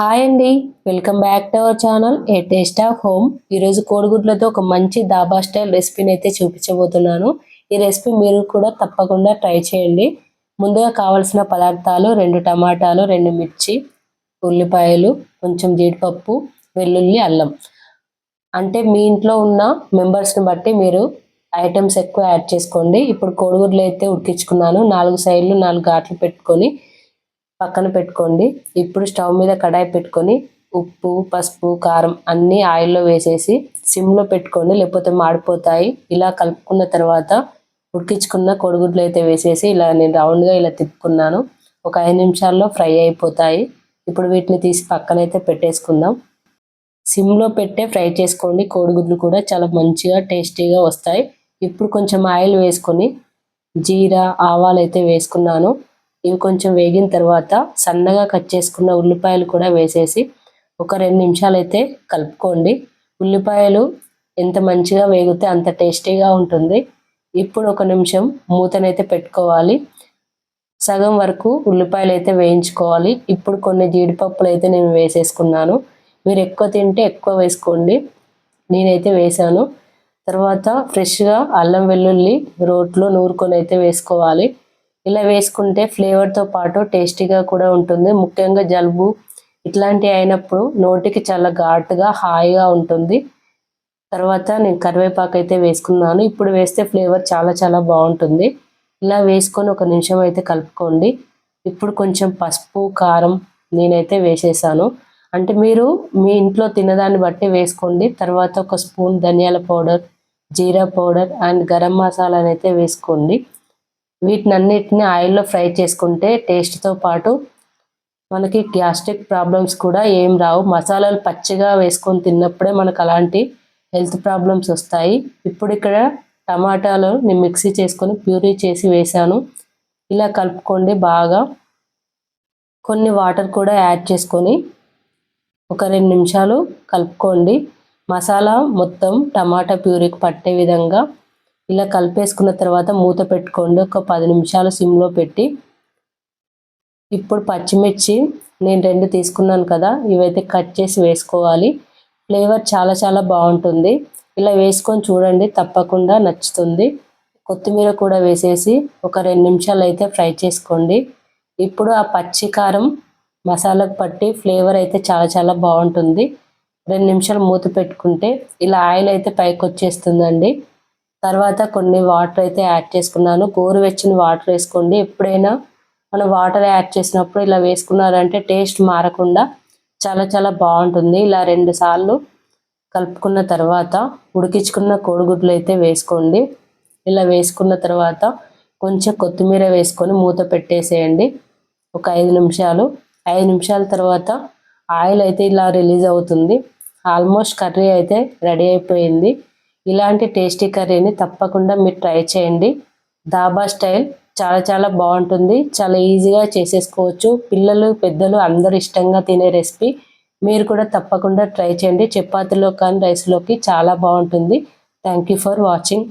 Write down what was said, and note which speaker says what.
Speaker 1: Hi అండి welcome back to our channel a taste of home. ఈరోజు కోడిగుడ్లతో ఒక మంచి దాబా స్టైల్ రెసిపీని అయితే చూపించబోతున్నాను. ఈ రెసిపీ మీరు కూడా తప్పకుండా ట్రై చేయండి. ముందుగా కావలసిన పదార్థాలు రెండు టమాటాలు రెండు మిర్చి ఉల్లిపాయలు కొంచెం జీడిపప్పు వెల్లుల్లి అల్లం. అంటే మీ ఇంట్లో ఉన్న మెంబర్స్ని బట్టి మీరు ఐటమ్స్ ఎక్కువ యాడ్ చేసుకోండి. ఇప్పుడు కోడిగుడ్లు అయితే ఉడికించుకున్నాను. నాలుగు సైడ్లు నాలుగు ఘాట్లు పెట్టుకొని పక్కన పెట్టుకోండి. ఇప్పుడు స్టవ్ మీద కడాయి పెట్టుకొని ఉప్పు పసుపు కారం అన్నీ ఆయిల్లో వేసేసి సిమ్లో పెట్టుకోండి. లేకపోతే మాడిపోతాయి. ఇలా కలుపుకున్న తర్వాత ఉడికించుకున్న కోడిగుడ్లు అయితే వేసేసి ఇలా నేను రౌండ్గా ఇలా తిప్పుకున్నాను. ఒక ఐదు నిమిషాల్లో ఫ్రై అయిపోతాయి. ఇప్పుడు వీటిని తీసి పక్కనైతే పెట్టేసుకుందాం. సిమ్లో పెట్టే ఫ్రై చేసుకోండి. కోడిగుడ్లు కూడా చాలా మంచిగా టేస్టీగా వస్తాయి. ఇప్పుడు కొంచెం ఆయిల్ వేసుకొని జీరా ఆవాలు అయితే వేసుకున్నాను. ఇవి కొంచెం వేగిన తర్వాత సన్నగా కట్ చేసుకున్న ఉల్లిపాయలు కూడా వేసేసి ఒక రెండు నిమిషాలు అయితే కలుపుకోండి. ఉల్లిపాయలు ఎంత మంచిగా వేగితే అంత టేస్టీగా ఉంటుంది. ఇప్పుడు ఒక నిమిషం మూతనైతే పెట్టుకోవాలి. సగం వరకు ఉల్లిపాయలు అయితే వేయించుకోవాలి. ఇప్పుడు కొన్ని జీడిపప్పులు అయితే నేను వేసేసుకున్నాను. మీరు ఎక్కువ తింటే ఎక్కువ వేసుకోండి. నేనైతే వేసాను తర్వాత ఫ్రెష్గా అల్లం వెల్లుల్లి రోట్లో నూరుకొని అయితే వేసుకోవాలి. ఇలా వేసుకుంటే ఫ్లేవర్తో పాటు టేస్టీగా కూడా ఉంటుంది. ముఖ్యంగా జలుబు ఇట్లాంటివి అయినప్పుడు నోటికి చాలా ఘాటుగా హాయిగా ఉంటుంది. తర్వాత నేను కరివేపాకు అయితే వేసుకున్నాను. ఇప్పుడు వేస్తే ఫ్లేవర్ చాలా చాలా బాగుంటుంది. ఇలా వేసుకొని ఒక నిమిషం అయితే కలుపుకోండి. ఇప్పుడు కొంచెం పసుపు కారం నేనైతే వేసేసాను. అంటే మీరు మీ ఇంట్లో తినదాన్ని బట్టి వేసుకోండి. తర్వాత ఒక స్పూన్ ధనియాల powder jeera powder and garam మసాలాని అయితే వేసుకోండి. వీటిని అన్నిటిని ఆయిల్లో ఫ్రై చేసుకుంటే టేస్ట్తో పాటు మనకి గ్యాస్ట్రిక్ ప్రాబ్లమ్స్ కూడా ఏం రావు. మసాలాలు పచ్చిగా వేసుకొని తిన్నప్పుడే మనకు అలాంటి హెల్త్ ప్రాబ్లమ్స్ వస్తాయి. ఇప్పుడు ఇక్కడ టమాటాలు నేను మిక్సీ చేసుకొని ప్యూరీ చేసి వేసాను ఇలా కలుపుకోండి బాగా. కొన్ని వాటర్ కూడా యాడ్ చేసుకొని ఒక రెండు నిమిషాలు కలుపుకోండి. మసాలా మొత్తం టమాటా ప్యూరీకి పట్టే విధంగా ఇలా కలిపేసుకున్న తర్వాత మూత పెట్టుకోండి. ఒక పది నిమిషాలు సిమ్లో పెట్టి. ఇప్పుడు పచ్చిమిర్చి నేను రెండు తీసుకున్నాను కదా ఇవైతే కట్ చేసి వేసుకోవాలి. ఫ్లేవర్ చాలా చాలా బాగుంటుంది. ఇలా వేసుకొని చూడండి తప్పకుండా నచ్చుతుంది. కొత్తిమీర కూడా వేసేసి ఒక రెండు నిమిషాలు అయితే ఫ్రై చేసుకోండి. ఇప్పుడు ఆ పచ్చి కారం మసాలాకు పట్టి ఫ్లేవర్ అయితే చాలా చాలా బాగుంటుంది. రెండు నిమిషాలు మూత పెట్టుకుంటే ఇలా ఆయిల్ అయితే పైకి వచ్చేస్తుందండి. తర్వాత కొన్ని వాటర్ అయితే యాడ్ చేసుకున్నాను. గోరువెచ్చని వాటర్ వేసుకోండి. ఎప్పుడైనా మనం వాటర్ యాడ్ చేసినప్పుడు ఇలా వేసుకున్నారంటే టేస్ట్ మారకుండా చాలా చాలా బాగుంటుంది. ఇలా రెండు సార్లు కలుపుకున్న తర్వాత ఉడికించుకున్న కోడిగుడ్లు అయితే వేసుకోండి. ఇలా వేసుకున్న తర్వాత కొంచెం కొత్తిమీర వేసుకొని మూత పెట్టేసేయండి. ఒక ఐదు నిమిషాలు. ఐదు నిమిషాల తర్వాత ఆయిల్ అయితే ఇలా రిలీజ్ అవుతుంది. ఆల్మోస్ట్ కర్రీ అయితే రెడీ అయిపోయింది. ఇలాంటి టేస్టీ కర్రీని తప్పకుండా మీరు ట్రై చేయండి. దాబా స్టైల్ చాలా చాలా బాగుంటుంది. చాలా ఈజీగా చేసేసుకోవచ్చు. పిల్లలు పెద్దలు అందరు ఇష్టంగా తినే రెసిపీ. మీరు కూడా తప్పకుండా ట్రై చేయండి. చపాతీలో కానీ రైస్లోకి చాలా బాగుంటుంది. Thank you for watching.